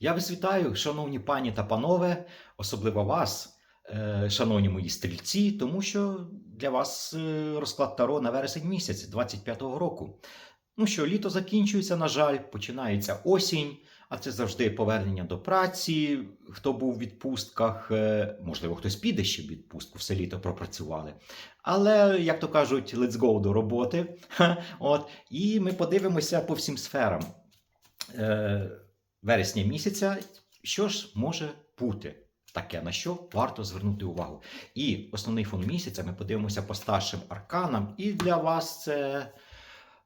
Я вас вітаю, шановні пані та панове, особливо вас, е, шановні мої стрільці, тому що для вас е, розклад Таро на вересень місяць 25-го року. Ну що, літо закінчується, на жаль, починається осінь, а це завжди повернення до праці. Хто був в відпустках, е, можливо, хтось піде ще в відпустку, все літо пропрацювали. Але, як то кажуть, let's go до роботи. От, і ми подивимося по всім сферам. Вересня місяця, що ж може бути таке, на що варто звернути увагу. І основний фон місяця ми подивимося по старшим арканам. І для вас це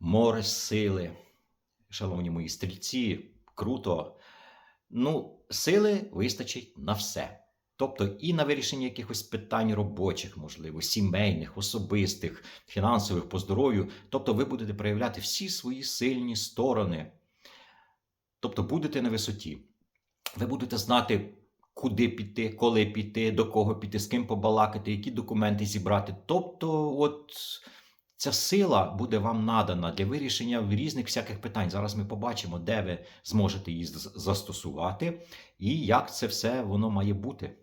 море сили. Шановні мої стрільці, круто. Ну, сили вистачить на все. Тобто і на вирішення якихось питань робочих, можливо, сімейних, особистих, фінансових, по здоров'ю. Тобто ви будете проявляти всі свої сильні сторони. Тобто будете на висоті. Ви будете знати, куди піти, коли піти, до кого піти, з ким побалакати, які документи зібрати. Тобто, от ця сила буде вам надана для вирішення різних всяких питань. Зараз ми побачимо, де ви зможете її застосувати і як це все воно має бути.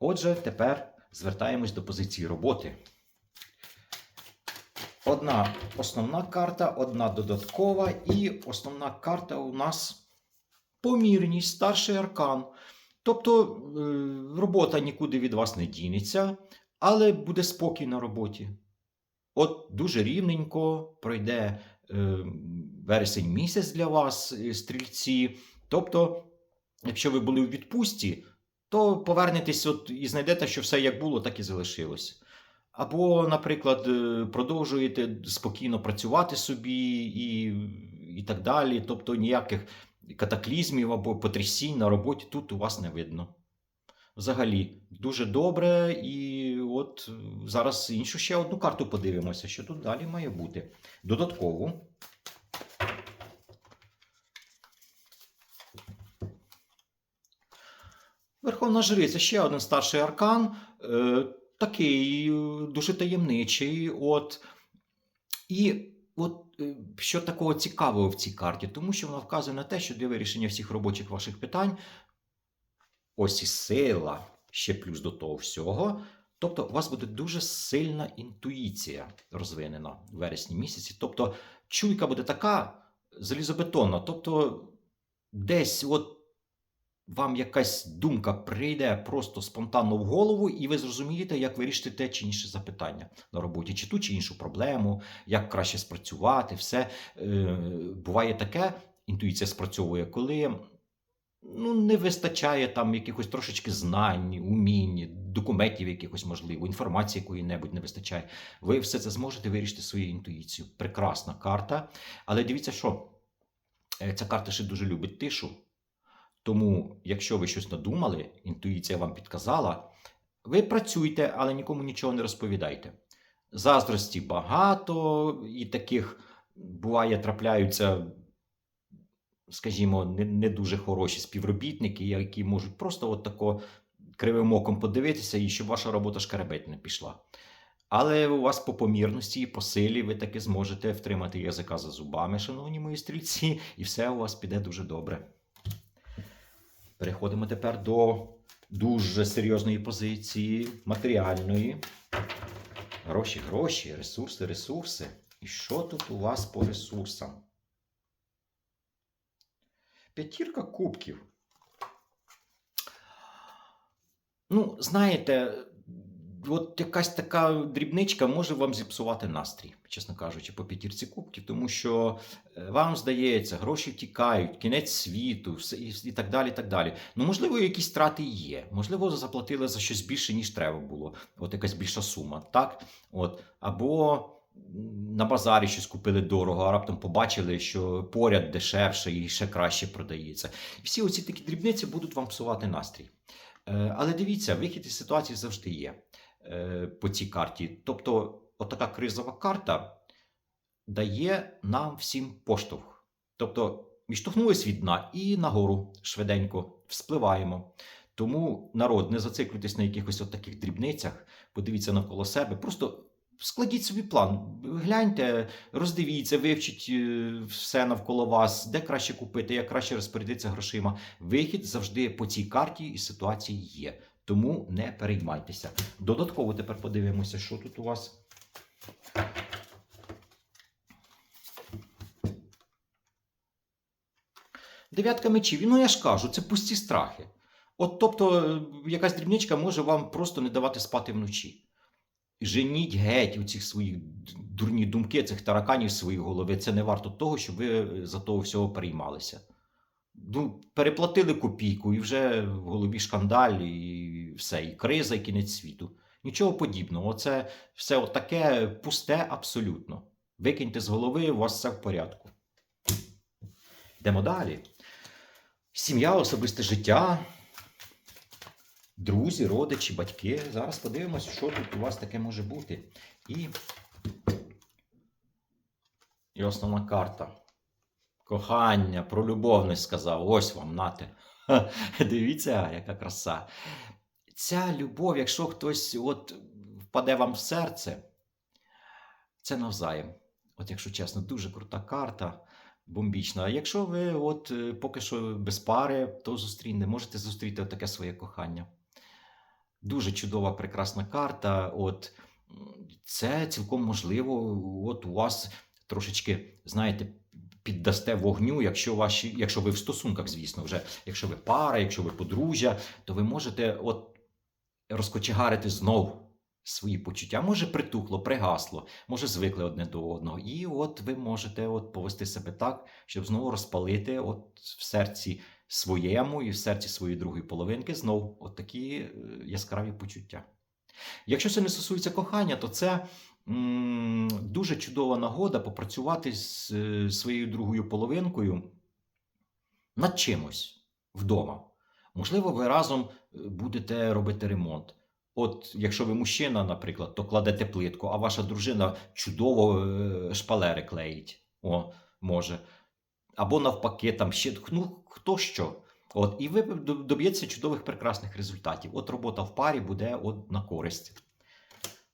Отже, тепер звертаємось до позиції роботи. Одна основна карта, одна додаткова, і основна карта у нас помірність, старший аркан. Тобто е, робота нікуди від вас не дінеться, але буде спокій на роботі. От дуже рівненько пройде е, вересень місяць для вас, е, стрільці. Тобто, якщо ви були у відпустці, то повернетесь от і знайдете, що все як було, так і залишилось. Або, наприклад, продовжуєте спокійно працювати собі і, і так далі. Тобто ніяких катаклізмів або потрясінь на роботі тут у вас не видно. Взагалі, дуже добре. І от е, зараз іншу ще одну карту подивимося, що тут далі має бути. Додатково. Верховна Жриця ще один старший аркан, е, такий е, дуже таємничий. От. І от е, що такого цікавого в цій карті, тому що вона вказує на те, що для вирішення всіх робочих ваших питань ось і сила, ще плюс до того всього. Тобто, у вас буде дуже сильна інтуїція розвинена в вересні місяці. Тобто, чуйка буде така залізобетонна. Тобто, десь от вам якась думка прийде просто спонтанно в голову, і ви зрозумієте, як вирішити те чи інше запитання на роботі, чи ту чи іншу проблему, як краще спрацювати. Все е, буває таке, інтуїція спрацьовує, коли ну, не вистачає там якихось трошечки знань, умінь, документів якихось можливо, інформації якої-небудь не вистачає. Ви все це зможете вирішити своєю інтуїцією. Прекрасна карта. Але дивіться, що е, ця карта ще дуже любить тишу. Тому, якщо ви щось надумали, інтуїція вам підказала, ви працюйте, але нікому нічого не розповідайте. Заздрості багато, і таких буває, трапляються, скажімо, не, не дуже хороші співробітники, які можуть просто от тако кривим оком подивитися, і щоб ваша робота шкаребеть не пішла. Але у вас по помірності і по силі ви таки зможете втримати язика за зубами, шановні мої стрільці, і все у вас піде дуже добре. Переходимо тепер до дуже серйозної позиції матеріальної. Гроші, гроші, ресурси, ресурси. І що тут у вас по ресурсам? П'ятірка кубків. Ну, знаєте, от якась така дрібничка може вам зіпсувати настрій, чесно кажучи, по п'ятірці кубків, тому що е, вам здається, гроші тікають, кінець світу, все і, так далі. так далі. Ну, можливо, якісь втрати є. Можливо, заплатили за щось більше, ніж треба було. От якась більша сума, так? От. Або на базарі щось купили дорого, а раптом побачили, що поряд дешевше і ще краще продається. І всі оці такі дрібниці будуть вам псувати настрій. Е, Але дивіться, вихід із ситуації завжди є по цій карті. Тобто, отака кризова карта дає нам всім поштовх. Тобто, відштовхнулись від дна і нагору швиденько вспливаємо. Тому народ, не зациклюйтесь на якихось от таких дрібницях, подивіться навколо себе, просто складіть собі план. Гляньте, роздивіться, вивчіть е, все навколо вас, де краще купити, як краще розпорядитися грошима. Вихід завжди по цій карті і ситуації є. Тому не переймайтеся. Додатково тепер подивимося, що тут у вас. Дев'ятка мечів. Ну я ж кажу, це пусті страхи. От тобто, е, якась дрібничка може вам просто не давати спати вночі. Женіть геть у цих своїх дурні думки, цих тараканів з своєї голови. Це не варто того, щоб ви е, за того всього переймалися. Ну, переплатили копійку, і вже в голові шкандаль, і все, і криза, і кінець світу. Нічого подібного. Це все таке пусте абсолютно. Викиньте з голови, у вас все в порядку. Йдемо далі. Сім'я, особисте життя, друзі, родичі, батьки. Зараз подивимося, що тут у вас таке може бути. І, і основна карта. Кохання, про любов не сказав. Ось вам, нате. Дивіться, яка краса. Ця любов, якщо хтось от впаде вам в серце, це навзаєм. От, якщо чесно, дуже крута карта, бомбічна. А якщо ви от е, поки що без пари, то зустріне, можете зустріти таке своє кохання. Дуже чудова, прекрасна карта. От це цілком можливо. От у вас трошечки, знаєте, піддасте вогню, якщо ваші, якщо ви в стосунках, звісно, вже якщо ви пара, якщо ви подружжя, то ви можете от розкочегарити знов свої почуття. Може, притухло, пригасло, може, звикли одне до одного. І от ви можете от повести себе так, щоб знову розпалити от в серці своєму і в серці своєї другої половинки знов от такі е, яскраві почуття. Якщо це не стосується кохання, то це дуже чудова нагода попрацювати з е, своєю другою половинкою над чимось вдома. Можливо, ви разом е, будете робити ремонт. От, якщо ви мужчина, наприклад, то кладете плитку, а ваша дружина чудово е, шпалери клеїть. О, може. Або навпаки, там ще ну, хто що. От, і ви до- доб'єтеся чудових прекрасних результатів. От робота в парі буде от на користь.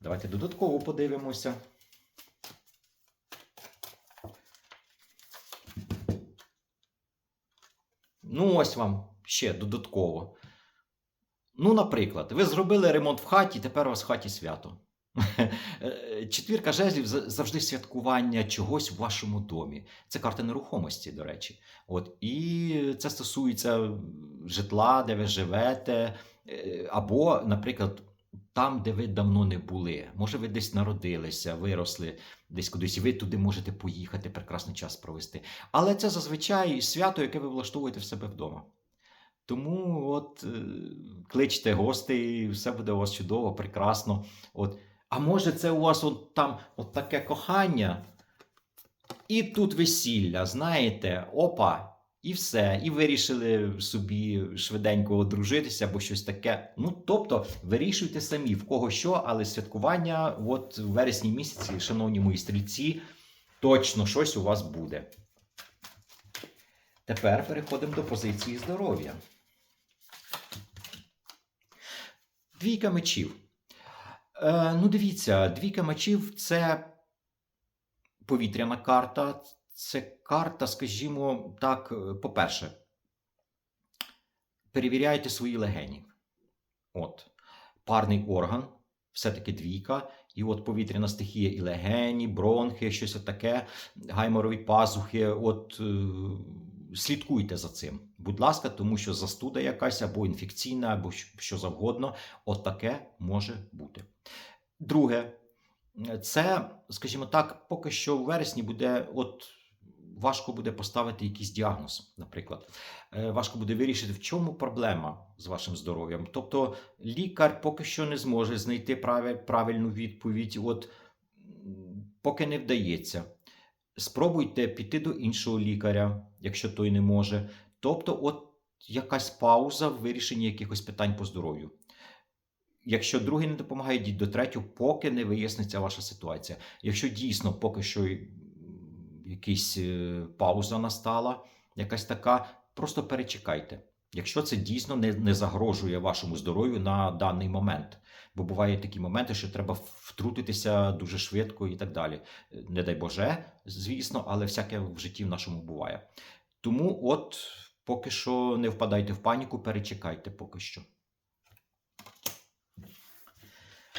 Давайте додатково подивимося. Ну, ось вам ще додатково. Ну, наприклад, ви зробили ремонт в хаті, тепер у вас в хаті свято. Е, Четвірка жезлів завжди святкування чогось в вашому домі. Це карта нерухомості, до речі. От, і це стосується житла, де ви живете, е, або, наприклад, там, де ви давно не були. Може, ви десь народилися, виросли десь кудись, і ви туди можете поїхати, прекрасний час провести. Але це зазвичай свято, яке ви влаштовуєте в себе вдома. Тому от е, кличте гостей, все буде у вас чудово, прекрасно. От. А може, це у вас от там от таке кохання, і тут весілля, знаєте, опа, і все. І вирішили собі швиденько одружитися або щось таке. Ну, тобто, вирішуйте самі, в кого що, але святкування, от в вересні місяці, шановні мої стрільці, точно щось у вас буде. Тепер переходимо до позиції здоров'я. Двійка мечів. Е, ну, дивіться, двійка мечів це повітряна карта. Це карта, скажімо так, е, по-перше, перевіряйте свої легені. От, парний орган, все-таки двійка. І от повітряна стихія і легені, бронхи, щось таке, гайморові пазухи. От е, слідкуйте за цим. Будь ласка, тому що застуда якась або інфекційна, або що- завгодно, от таке може бути. Друге, це, скажімо так, поки що в вересні буде от. Важко буде поставити якийсь діагноз, наприклад. Е, Важко буде вирішити, в чому проблема з вашим здоров'ям. Тобто лікар поки що не зможе знайти правильну відповідь, от поки не вдається. Спробуйте піти до іншого лікаря, якщо той не може. Тобто, от якась пауза в вирішенні якихось питань по здоров'ю. Якщо другий не допомагає, йдіть до третього, поки не виясниться ваша ситуація. Якщо дійсно поки що якась е, пауза настала, якась така, просто перечекайте. Якщо це дійсно не, не загрожує вашому здоров'ю на даний момент. Бо бувають такі моменти, що треба втрутитися дуже швидко і так далі. Не дай Боже, звісно, але всяке в житті в нашому буває. Тому, от, поки що не впадайте в паніку, перечекайте поки що.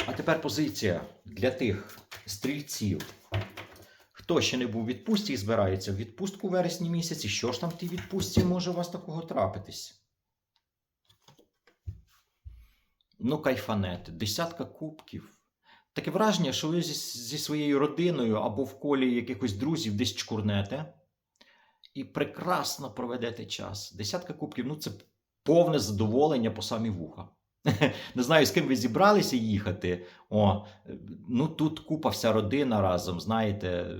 А тепер позиція для тих стрільців. Хто ще не був у відпустці і збирається в відпустку в вересні місяці, що ж там в тій відпустці може у вас такого трапитись? Ну, кайфанете, десятка кубків. Таке враження, що ви зі, зі своєю родиною або в колі якихось друзів десь чкурнете і прекрасно проведете час. Десятка кубків ну це повне задоволення по самі вуха. Не знаю, з ким ви зібралися їхати. О, ну тут купа вся родина разом, знаєте,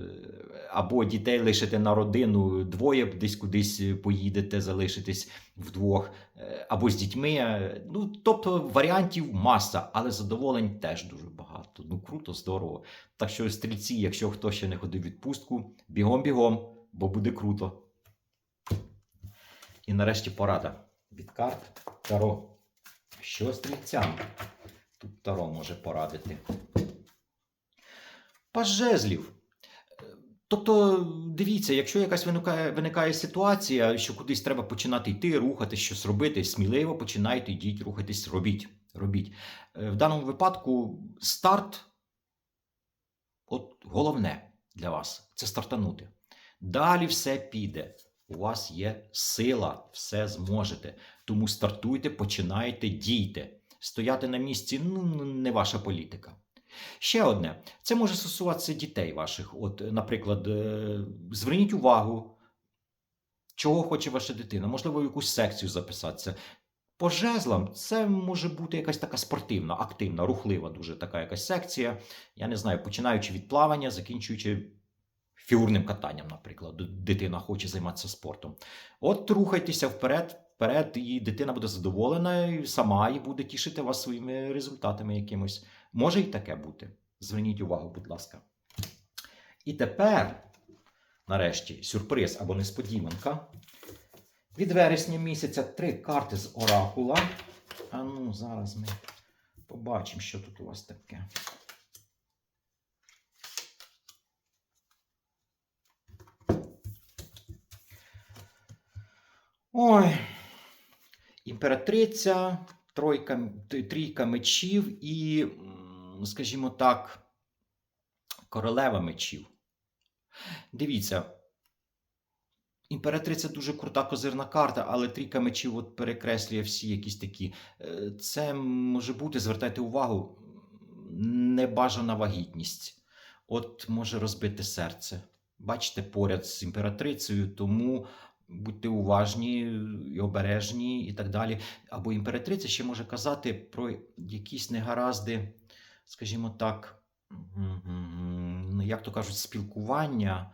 або дітей лишите на родину, двоє десь кудись поїдете, залишитесь вдвох, е, або з дітьми. Ну, тобто варіантів маса, але задоволень теж дуже багато. Ну, круто, здорово. Так що, стрільці, якщо хто ще не ходив відпустку, бігом-бігом, бо буде круто. І нарешті порада від карт Таро. Що стрільцям? Тут Таро може порадити. Паж жезлів. Тобто, дивіться, якщо якась виникає, виникає ситуація, що кудись треба починати йти, рухатись, щось робити, сміливо починайте, йдіть, рухатись, робіть. робіть. Е, В даному випадку старт, от головне для вас це стартанути. Далі все піде. У вас є сила, все зможете. Тому стартуйте, починайте, дійте. Стояти на місці ну, не ваша політика. Ще одне, це може стосуватися дітей ваших. От, наприклад, е, зверніть увагу, чого хоче ваша дитина, можливо, в якусь секцію записатися. По жезлам це може бути якась така спортивна, активна, рухлива, дуже така якась секція. Я не знаю, починаючи від плавання, закінчуючи фігурним катанням, наприклад, дитина хоче займатися спортом. От рухайтеся вперед, вперед, і дитина буде задоволена і сама і буде тішити вас своїми результатами якимось. Може і таке бути. Зверніть увагу, будь ласка. І тепер, нарешті, сюрприз або несподіванка. Від вересня місяця три карти з оракула. А ну, зараз ми побачимо, що тут у вас таке. Ой. Імператриця, тройка, трійка мечів і, скажімо так, королева мечів. Дивіться, імператриця дуже крута козирна карта, але трійка мечів от перекреслює всі якісь такі. Е, Це може бути, звертайте увагу, небажана вагітність. От може розбити серце. Бачите, поряд з імператрицею, тому будьте уважні і обережні і так далі. Або імператриця ще може казати про якісь негаразди, скажімо так, як то кажуть, спілкування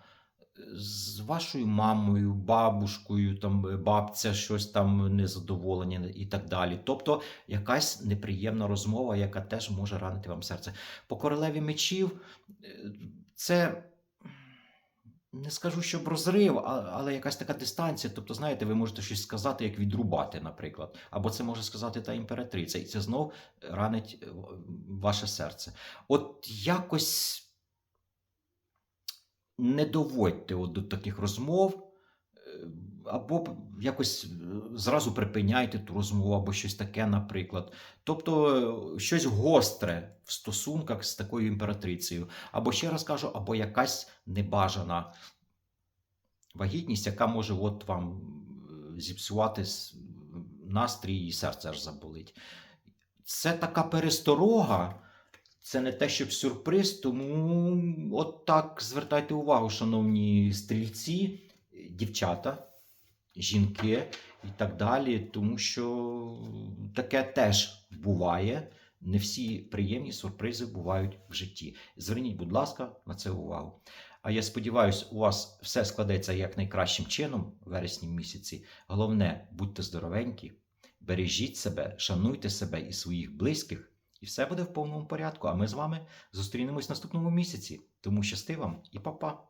з вашою мамою, бабушкою, там, бабця щось там незадоволення і так далі. Тобто якась неприємна розмова, яка теж може ранити вам серце. По королеві мечів е, це не скажу, щоб розрив, але якась така дистанція. Тобто, знаєте, ви можете щось сказати, як відрубати, наприклад. Або це може сказати та імператриця, і це знов ранить е, ваше серце. От якось не доводьте от до таких розмов, е, або якось е, зразу припиняйте ту розмову, або щось таке, наприклад. Тобто е, щось гостре в стосунках з такою імператрицею. Або ще раз кажу, або якась небажана вагітність, яка може от вам е, зіпсувати настрій і серце аж заболить. Це така пересторога. Це не те, щоб сюрприз, тому от так звертайте увагу, шановні стрільці, дівчата, жінки і так далі, тому що таке теж буває. Не всі приємні сюрпризи бувають в житті. Зверніть, будь ласка, на це увагу. А я сподіваюся, у вас все складеться як найкращим чином в вересні місяці. Головне, будьте здоровенькі, бережіть себе, шануйте себе і своїх близьких. І все буде в повному порядку. А ми з вами зустрінемось в наступному місяці. Тому щасти вам і па-па!